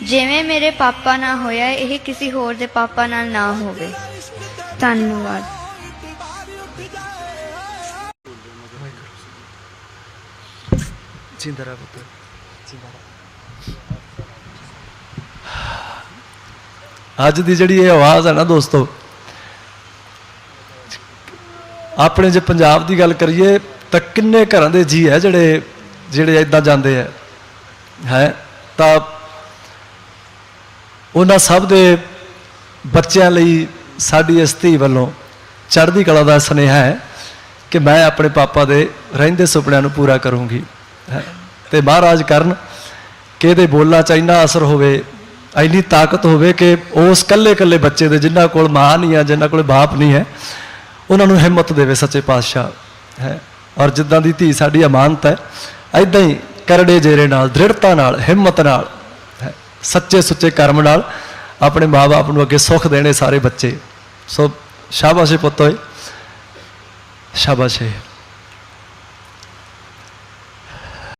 ਜਿਵੇਂ ਮੇਰੇ ਪਾਪਾ ਨਾਲ ਹੋਇਆ ਇਹ ਕਿਸੇ ਹੋਰ ਦੇ ਪਾਪਾ ਨਾਲ ਨਾ ਹੋਵੇ। ਧੰਨਵਾਦ। ਜਿੰਦਾ ਰਹਿ ਪੁੱਤ। ਜਿੰਦਾ ਰਹਿ। ਅੱਜ ਦੀ ਜਿਹੜੀ ਇਹ ਆਵਾਜ਼ ਹੈ ਨਾ ਦੋਸਤੋ ਆਪਣੇ ਜੇ ਪੰਜਾਬ ਦੀ ਗੱਲ ਕਰੀਏ ਤਾਂ ਕਿੰਨੇ ਘਰਾਂ ਦੇ ਜੀ ਹੈ ਜਿਹੜੇ ਜਿਹੜੇ ਇਦਾਂ ਜਾਂਦੇ ਹੈ ਹੈ? ਤਾਂ ਉਹਨਾਂ ਸਭ ਦੇ ਬੱਚਿਆਂ ਲਈ ਸਾਡੀ ਇਸ ਧੀ ਵੱਲੋਂ ਚੜ੍ਹਦੀ ਕਲਾ ਦਾ ਸੁਨੇਹਾ ਹੈ ਕਿ ਮੈਂ ਆਪਣੇ ਪਾਪਾ ਦੇ ਰਹਿੰਦੇ ਸੁਪਨਿਆਂ ਨੂੰ ਪੂਰਾ ਕਰੂੰਗੀ। ਹੈਂ। ਤੇ ਮਹਾਰਾਜ ਕਰਨ ਕਿ ਇਹਦੇ ਬੋਲਾਂ 'ਚ ਇੰਨਾ ਅਸਰ ਹੋਵੇ, ਇੰਨੀ ਤਾਕਤ ਹੋਵੇ ਕਿ ਉਸ ਕੱਲੇ ਕੱਲੇ ਬੱਚੇ ਦੇ ਜਿਨ੍ਹਾਂ ਕੋਲ ਮਾਂ ਨਹੀਂ ਹੈ, ਜਿਨ੍ਹਾਂ ਕੋਲ ਬਾਪ ਨਹੀਂ ਹੈ, ਉਹਨਾਂ ਨੂੰ ਹਿੰਮਤ ਦੇਵੇ ਸੱਚੇ ਪਾਤਸ਼ਾਹ। ਹੈ। ਔਰ ਜਿੱਦਾਂ ਦੀ ਧੀ ਸਾਡੀ ਅਮਾਨਤ ਹੈ ਐਦਾਂ ਹੀ ਕਰੜੇ ਜੇਰੇ ਨਾਲ, ਦ੍ਰਿੜਤਾ ਨਾਲ, ਹਿੰਮਤ ਨਾਲ ਸੱਚੇ ਸੁੱਚੇ ਕਰਮ ਨਾਲ ਆਪਣੇ ਮਾਪੇ ਨੂੰ ਅੱਗੇ ਸੁੱਖ ਦੇਣੇ ਸਾਰੇ ਬੱਚੇ। ਸੋ ਸ਼ਾਬਾਸ਼ੇ ਏ ਪੁੱਤ ਓਏ। ਸ਼ਾਬਾਸ਼